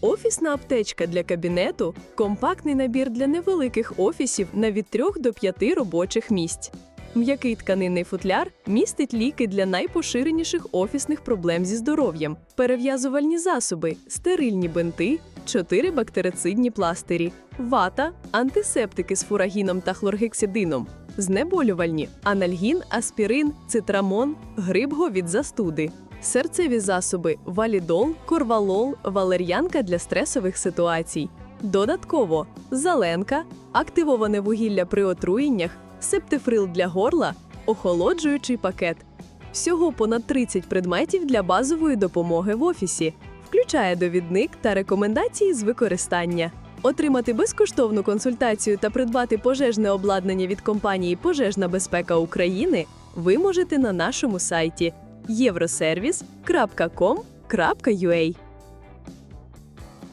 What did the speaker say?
Офісна аптечка для кабінету компактний набір для невеликих офісів на від 3 до 5 робочих місць. М'який тканинний футляр містить ліки для найпоширеніших офісних проблем зі здоров'ям, перев'язувальні засоби, стерильні бинти, 4 бактерицидні пластирі, вата, антисептики з фурагіном та хлоргексидином, знеболювальні, анальгін, аспірин, цитрамон, грибго від застуди. Серцеві засоби валідол, корвалол, валер'янка для стресових ситуацій. Додатково заленка, активоване вугілля при отруєннях, септифрил для горла, охолоджуючий пакет. Всього понад 30 предметів для базової допомоги в офісі, включає довідник та рекомендації з використання. Отримати безкоштовну консультацію та придбати пожежне обладнання від компанії Пожежна безпека України ви можете на нашому сайті євросервіс.com.ua